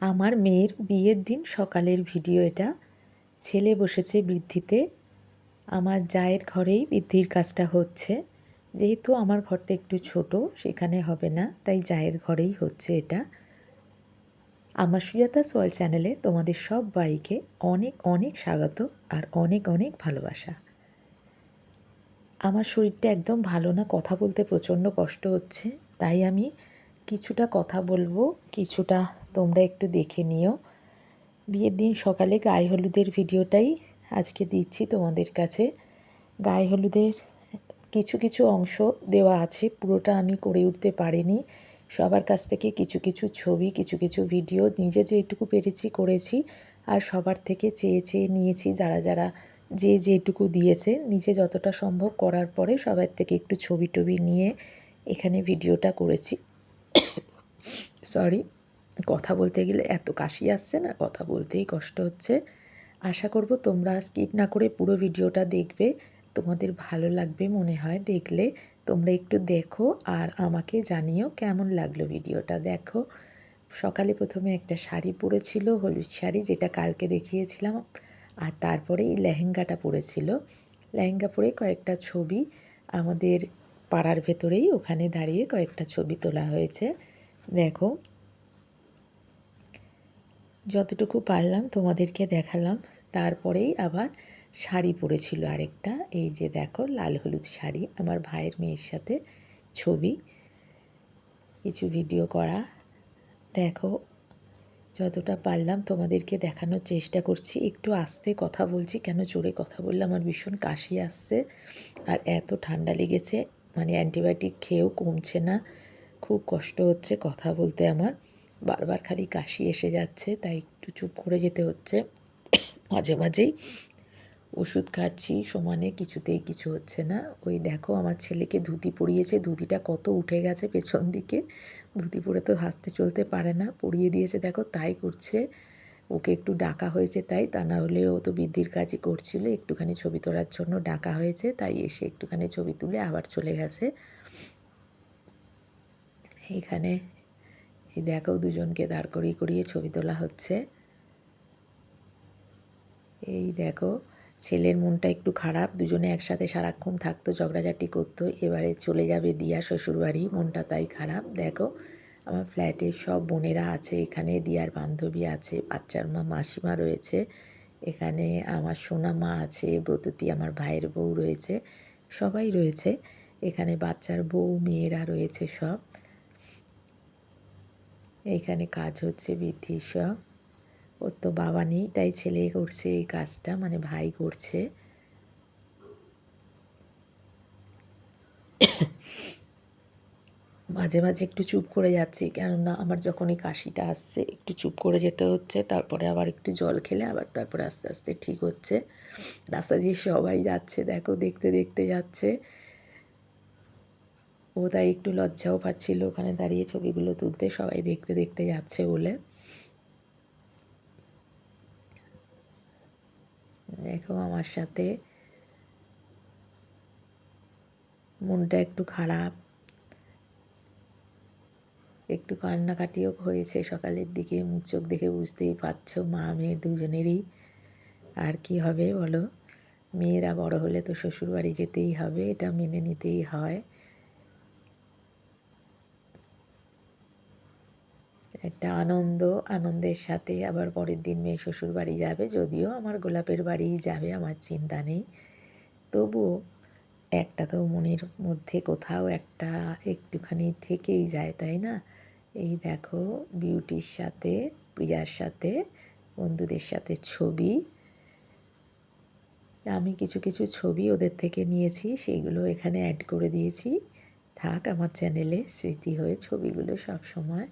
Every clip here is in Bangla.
আমার মেয়ের বিয়ের দিন সকালের ভিডিও এটা। ছেলে বসেছে বৃদ্ধিতে। আমার জায়ের ঘরেই বৃদ্ধির কাজটা হচ্ছে। যেহেতু আমার ঘরটা একটু ছোট, সেখানে হবে না, তাই জায়ের ঘরেই হচ্ছে এটা। আমার সুজাতা সোয়াল চ্যানেলে তোমাদের সব বাইকে অনেক অনেক স্বাগত আর অনেক অনেক ভালোবাসা। আমার শরীরটা একদম ভালো না, কথা বলতে প্রচণ্ড কষ্ট হচ্ছে, তাই আমি কিছুটা কথা বলব, কিছুটা তোমরা একটু দেখে নিও। বিয়ের দিন সকালে গায়ে হলুদের ভিডিওটাই আজকে দিচ্ছি তোমাদের কাছে। গায়ে হলুদের কিছু কিছু অংশ দেওয়া আছে, পুরোটা আমি করে উঠতে পারিনি। সবার কাছ থেকে কিছু কিছু ছবি, কিছু কিছু ভিডিও, নিজে যেটুকু পেরেছি, করেছি আর সবার থেকে চেয়ে চেয়ে নিয়েছি যারা যারা যে যেটুকু দিয়েছে, নিজে যতটা সম্ভব করার পরে সবার থেকে একটু ছবি, টবি নিয়ে এখানে ভিডিওটা করেছি। সরি কথা বলতে গেলে এত কাশি আসছে না, কথা বলতেই কষ্ট হচ্ছে। আশা করব তোমরা স্কিপ না করে পুরো ভিডিওটা দেখবে। তোমাদের ভালো লাগবে মনে হয় দেখলে। তোমরা একটু দেখো আর আমাকে জানিও কেমন লাগল ভিডিওটা দেখো, সকালে প্রথমে একটা শাড়ি পরেছিল, হলুদ শাড়ি যেটা কালকে দেখিয়েছিলাম, আর তারপরে এই লেহেঙ্গাটা পরেছিল। লেহেঙ্গা পরে কয়েকটা ছবি আমাদের পাড়ার ভেতরেই ওখানে দাঁড়িয়ে কয়েকটা ছবি তোলা হয়েছে। দেখো। যতটুকু পারলাম তোমাদেরকে দেখালাম। তারপরেই আবার শাড়ি পরেছিল আরেকটা। এই যে দেখো, লাল হলুদ শাড়ি। আমার ভাইয়ের মেয়ের সাথে ছবি। কিছু ভিডিও করা। দেখো, যতটা পারলাম তোমাদেরকে দেখানোর চেষ্টা করছি। একটু আস্তে কথা বলছি। কেন জোরে কথা বললে আমার ভীষণ কাশি আসছে। আর এত ঠান্ডা লেগেছে। মানে অ্যান্টিবায়োটিক খেয়েও কমছে না। খুব কষ্ট হচ্ছে কথা বলতে আমার। বারবার খালি কাশি এসে যাচ্ছে, তাই একটু চুপ করে যেতে হচ্ছে। মাঝে মাঝেই ওষুধ খাচ্ছি, সমানে কিছুতেই কিছু হচ্ছে না। ওই দেখো আমার ছেলেকে ধুতি পরিয়েছে, ধুতিটা কত উঠে গেছে পেছন দিকে। ধুতি পরে তো হাঁটতে চলতে পারে না, পরিয়ে দিয়েছে, দেখো তাই করছে। ওকে একটু ডাকা হয়েছে তাই, তা না হলে ও তো বৃদ্ধির কাজই করছিল, একটুখানি ছবি তোলার জন্য ডাকা হয়েছে, তাই এসে একটুখানি ছবি তুলে আবার চলে গেছে। এখানে, এই দেখো দুজনকে দাঁড় করিয়ে করিয়ে ছবি তোলা হচ্ছে। এই দেখো, ছেলের মনটা একটু খারাপ, দুজনে একসাথে সারাক্ষণ থাকতো, ঝগড়াঝাটি করতো, এবারে চলে যাবে দিয়া শ্বশুরবাড়ি, মনটা তাই খারাপ, দেখো। আমার ফ্ল্যাটে সব বোনেরা আছে, এখানে দিয়ার বান্ধবী আছে, বাচ্চার মা, মাসিমা রয়েছে, এখানে আমার সোনা মা আছে, ব্রততী আমার ভাইয়ের বউ রয়েছে, সবাই রয়েছে, এখানে বাচ্চার বউ, মেয়েরা রয়েছে সব। এইখানে কাজ হচ্ছে বৃদ্ধির সব। ওর তো বাবা নেই, তাই ছেলে করছে এই কাজটা মানে ভাই করছে। মাঝে মাঝে একটু চুপ করে যাচ্ছি। কেননা আমার যখন এই কাশিটা আসছে, একটু চুপ করে যেতে হচ্ছে, তারপরে আবার একটু জল খেলে আবার তারপরে আস্তে আস্তে ঠিক হচ্ছে। রাস্তা দিয়ে সবাই যাচ্ছে, দেখো দেখতে দেখতে যাচ্ছে। ও তাই একটু লজ্জাও পাচ্ছিল ওখানে দাঁড়িয়ে ছবিগুলো তুলতে, সবাই দেখতে দেখতে যাচ্ছে বলে। দেখো আমার সাথে মনটা একটু খারাপ। একটু কান্নাকাটিও হয়েছে সকালের দিকে। মুখ চোখ দেখে বুঝতেই পারছ, মা মেয়ের দুজনেরই। আর কি হবে বলো? মেয়েরা বড় হলে তো শ্বশুরবাড়ি যেতেই হবে, এটা মেনে নিতেই হয়। একটা আনন্দ, আনন্দের সাথে আবার পরের দিন মেয়ে শ্বশুর বাড়ি যাবে, যদিও আমার গোলাপের বাড়িই যাবে, আমার চিন্তা নেই। তবুও একটা তো মনের মধ্যে কোথাও একটা একটুখানি থেকেই যায়, তাই না? এই দেখো বিউটির সাথে, প্রিয়ার সাথে, বন্ধুদের সাথে ছবি। আমি কিছু কিছু ছবি ওদের থেকে নিয়েছি, সেইগুলো এখানে অ্যাড করে দিয়েছি। থাক আমার চ্যানেলে স্মৃতি হয়ে ছবিগুলো সব সময়।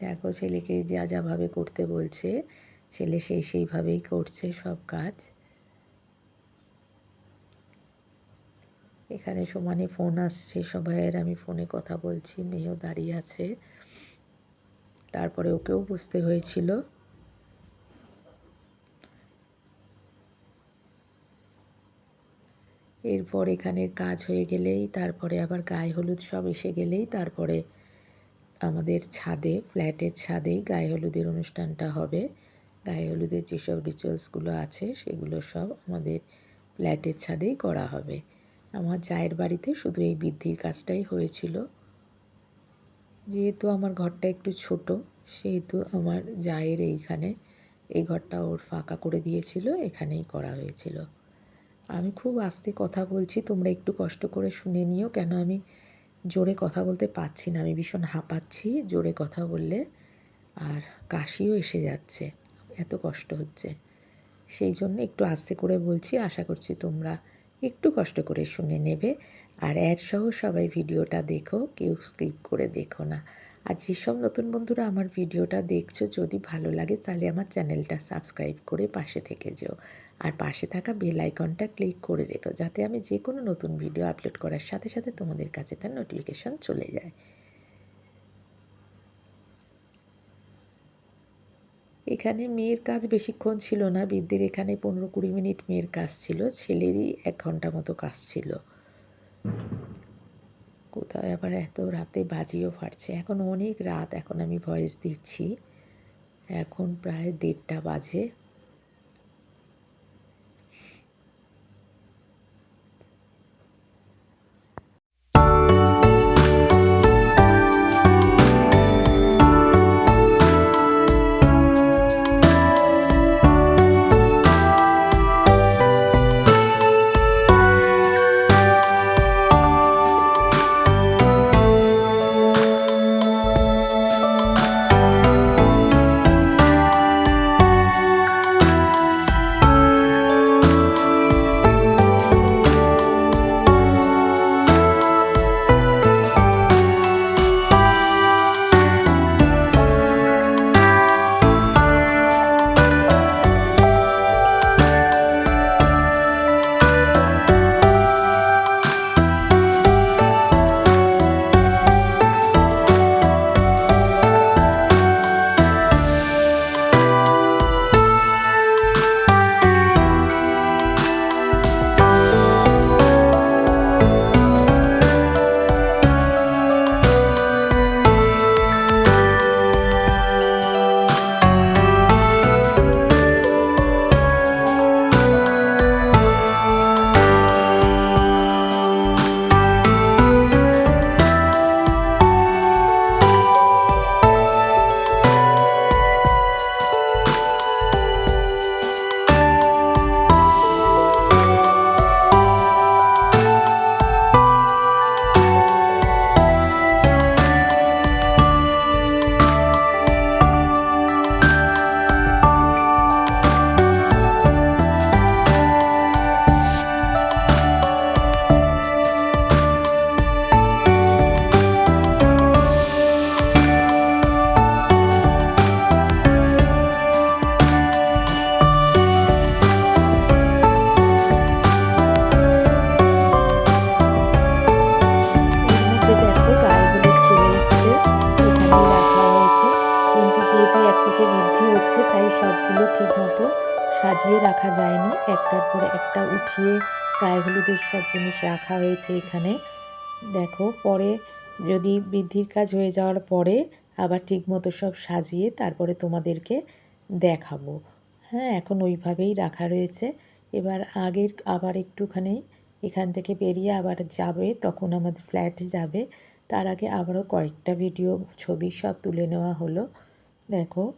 দেখো ছেলেকে যা যাভাবে করতে বলছে, ছেলে সেই সেইভাবেই করছে সব কাজ। এখানে সমানে ফোন আসছে, সবাইয়ের আমি ফোনে কথা বলছি, মেয়েও দাঁড়িয়ে আছে। তারপরে ওকেও বুঝতে হয়েছিল। এরপর এখানের কাজ হয়ে গেলেই, তারপরে আবার গায়ে হলুদ সব এসে গেলেই, তারপরে আমাদের ছাদে, ফ্ল্যাটের ছাদেই গায়ে হলুদের অনুষ্ঠানটা হবে। গায়ে হলুদের যেসব রিচুয়ালসগুলো আছে, সেগুলো সব আমাদের ফ্ল্যাটের ছাদেই করা হবে। আমার জায়ের বাড়িতে শুধু এই বৃদ্ধির কাজটাই হয়েছিল। যেহেতু আমার ঘরটা একটু ছোট, সেহেতু আমার জায়ের এইখানে এই ঘরটা ওর ফাঁকা করে দিয়েছিল, এখানেই করা হয়েছিল। আমি খুব আস্তে কথা বলছি, তোমরা একটু কষ্ট করে শুনে নিও, কেন আমি জোরে কথা বলতে পারছি না, আমি ভীষণ হাঁপাচ্ছি, জোরে কথা বললে আর কাশিও এসে যাচ্ছে, এত কষ্ট হচ্ছে। সেই জন্য একটু আস্তে করে বলছি, আশা করছি তোমরা একটু কষ্ট করে শুনে নেবে। আর অ্যাড সহ সবাই ভিডিওটা দেখো, কেউ স্কিপ করে দেখো না। আর যেসব নতুন বন্ধুরা আমার ভিডিওটা দেখছ, যদি ভালো লাগে তাহলে আমার চ্যানেলটা সাবস্ক্রাইব করে পাশে থেকে যেও। আর পাশে থাকা বেল আইকনটা ক্লিক করে রেখো, যাতে আমি যে কোনো নতুন ভিডিও আপলোড করার সাথে সাথে তোমাদের কাছে তার নোটিফিকেশান চলে যায়। এখানে মেয়ের কাজ বেশিক্ষণ ছিল না, বৃদ্ধের এখানে পনেরো কুড়ি মিনিট মেয়ের কাজ ছিল, ছেলেরই এক ঘণ্টা মতো কাজ ছিল। কোথাও আবার এত রাতে বাজিও ফাটছে? এখন অনেক রাত, এখন আমি ভয়েস দিচ্ছি। এখন প্রায় দেড়টা বাজে। সাজিয়ে রাখা যায়নি। একটার পর একটা উঠিয়ে গায়ে হলুদের সব জিনিস রাখা হয়েছে এখানে। দেখো, পরে যদি বৃদ্ধির কাজ হয়ে যাওয়ার পরে আবার ঠিকমতো সব সাজিয়ে তারপরে তোমাদেরকে দেখাবো। হ্যাঁ এখন ওইভাবেই রাখা রয়েছে। এবার আগের আবার একটুখানি এখান থেকে বেরিয়ে আবার যাবে, তখন আমাদের ফ্ল্যাট যাবে। তার আগে আবারও কয়েকটা ভিডিও, ছবি সব তুলে নেওয়া হলো। দেখো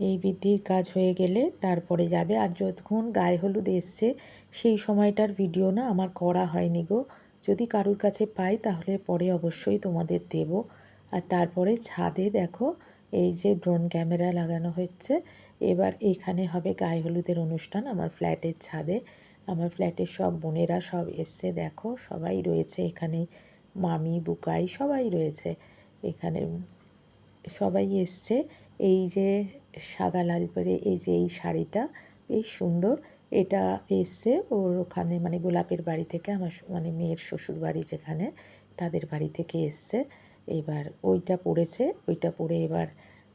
এই বৃদ্ধির কাজ হয়ে গেলে তারপরে যাবে। আর যতক্ষণ গায়ে হলুদ এসছে, সেই সময়টার ভিডিও না আমার করা হয়নি গো। যদি কারুর কাছে পাই, তাহলে পরে অবশ্যই তোমাদের দেব। আর তারপরে ছাদে দেখো, এই যে ড্রোন ক্যামেরা লাগানো হচ্ছে। এবার এখানে হবে গায়ে হলুদের অনুষ্ঠান আমার ফ্ল্যাটের ছাদে। আমার ফ্ল্যাটের সব বোনেরা সব এসছে, দেখো, সবাই রয়েছে এখানে। মামি, বুকাই সবাই রয়েছে। এখানে সবাই এসছে। এই যে সাদা লাল পরে এই যে এই শাড়িটা, বেশ সুন্দর। এটা এসছে ওর ওখানে মানে গোলাপের বাড়ি থেকে আমার মানে মেয়ের শ্বশুর বাড়ি যেখানে, তাদের বাড়ি থেকে এসছে। এবার ওইটা পড়েছে ওইটা পরে এবার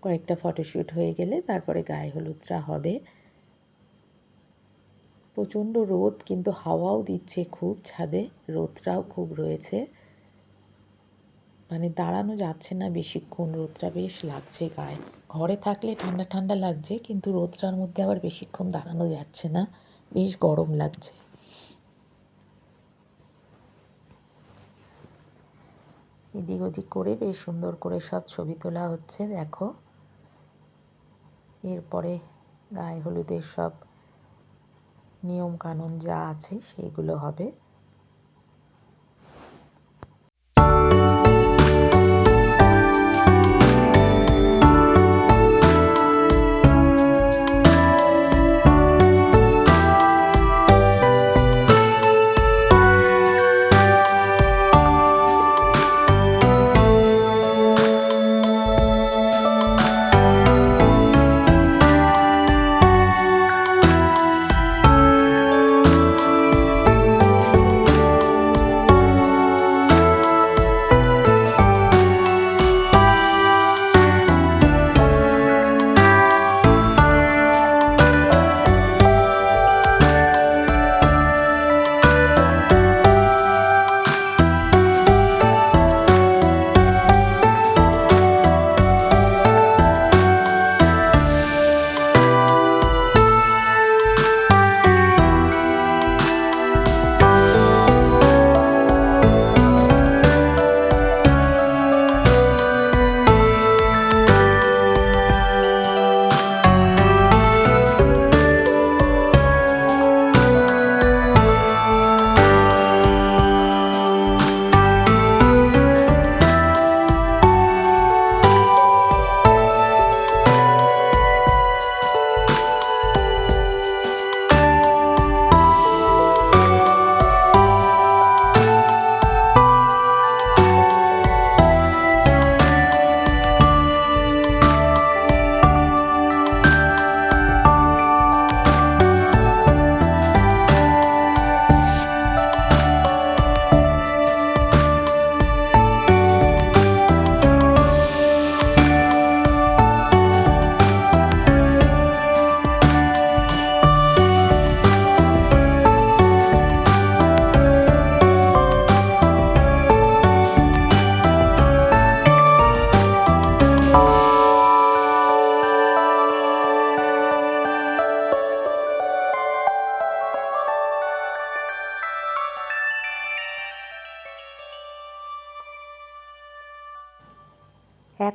কয়েকটা ফটোশ্যুট হয়ে গেলে তারপরে গায়ে হলুদটা হবে। প্রচণ্ড রোদ কিন্তু হাওয়াও দিচ্ছে খুব ছাদে, রোদটাও খুব রয়েছে। মানে দাঁড়ানো যাচ্ছে না বেশিক্ষণ, রোদটা বেশ লাগছে গায়ে। ঘরে থাকলে ঠান্ডা ঠান্ডা লাগছে, কিন্তু রোদটার মধ্যে আবার বেশিক্ষণ দাঁড়ানো যাচ্ছে না। বেশ গরম লাগছে। এদিক ওদিক করে বেশ সুন্দর করে সব ছবি তোলা হচ্ছে, দেখো। এরপরে গায়ে হলুদের সব নিয়ম কানুন যা আছে সেইগুলো হবে।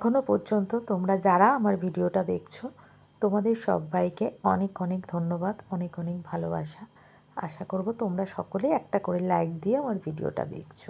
এখনও পর্যন্ত তোমরা যারা আমার ভিডিওটা দেখছ, তোমাদের সবাইকে অনেক অনেক ধন্যবাদ, অনেক অনেক ভালোবাসা। আশা করব তোমরা সকলে একটা করে লাইক দিয়ে আমার ভিডিওটা দেখছ।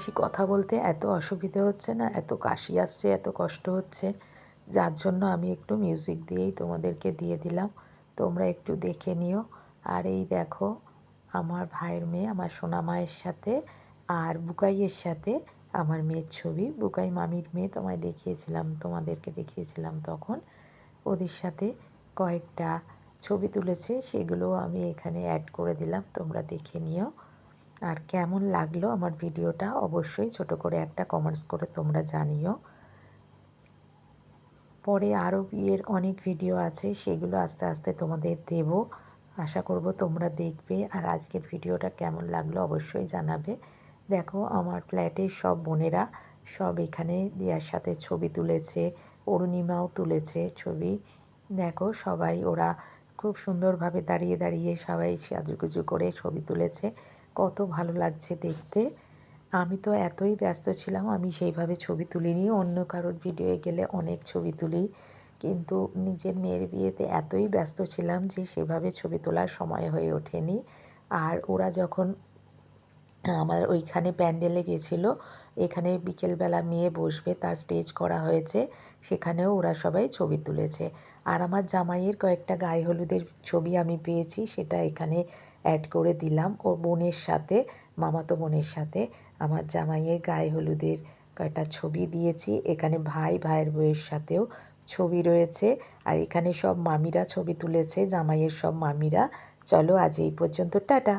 বেশি কথা বলতে এত অসুবিধে হচ্ছে না, এত কাশি আসছে, এত কষ্ট হচ্ছে। যার জন্য আমি একটু মিউজিক দিয়েই তোমাদেরকে দিয়ে দিলাম। তোমরা একটু দেখে নিও। আর এই দেখো, আমার ভাইয়ের মেয়ে, আমার সোনা মায়ের সাথে আর বুকাইয়ের সাথে আমার মেয়ের ছবি। বুকাই মামির মেয়ে তোমায় দেখিয়েছিলাম, তোমাদেরকে দেখিয়েছিলাম তখন। ওদের সাথে কয়েকটা ছবি তুলেছে সেগুলো আমি এখানে অ্যাড করে দিলাম, তোমরা দেখে নিও। আর কেমন লাগল আমার ভিডিওটা অবশ্যই ছোট করে একটা কমেন্টস করে তোমরা জানিও। পরে আরও বিয়ের অনেক ভিডিও আছে, সেগুলো আস্তে আস্তে তোমাদের দেব। আশা করব তোমরা দেখবে আর আজকের ভিডিওটা কেমন লাগল অবশ্যই জানাবে। দেখো আমার ফ্ল্যাটের সব বোনেরা সব এখানে দিয়ার সাথে ছবি তুলেছে, অরুণিমাও তুলেছে ছবি। দেখো সবাই ওরা খুব সুন্দরভাবে দাঁড়িয়ে দাঁড়িয়ে সবাই সাজুগুজু করে ছবি তুলেছে। কত ভালো লাগছে দেখতে। আমি তো এতই ব্যস্ত ছিলাম, আমি সেইভাবে ছবি তুলিনি, অন্য কারোর ভিডিওয়ে গেলে অনেক ছবি তুলি। কিন্তু নিজের মেয়ের বিয়েতে এতই ব্যস্ত ছিলাম যে সেভাবে ছবি তোলার সময় হয়ে ওঠেনি। আর ওরা যখন আমার ওইখানে প্যান্ডেলে গেছিল, এখানে বিকেলবেলা মেয়ে বসবে, তার স্টেজ করা হয়েছে, সেখানেও ওরা সবাই ছবি তুলেছে। আর আমার জামাইয়ের কয়েকটা গায়ে হলুদের ছবি আমি পেয়েছি, সেটা এখানে অ্যাড করে দিলাম। ও বোনের সাথে, মামাতো বোনের সাথে আমার জামাইয়ের গায়ে হলুদের কয়েকটা ছবি দিয়েছি। এখানে ভাই, ভাইয়ের বইয়ের সাথেও ছবি রয়েছে। আর এখানে সব মামিরা ছবি তুলেছে, জামাইয়ের সব মামিরা। চলো আজ এই পর্যন্ত, টাটা!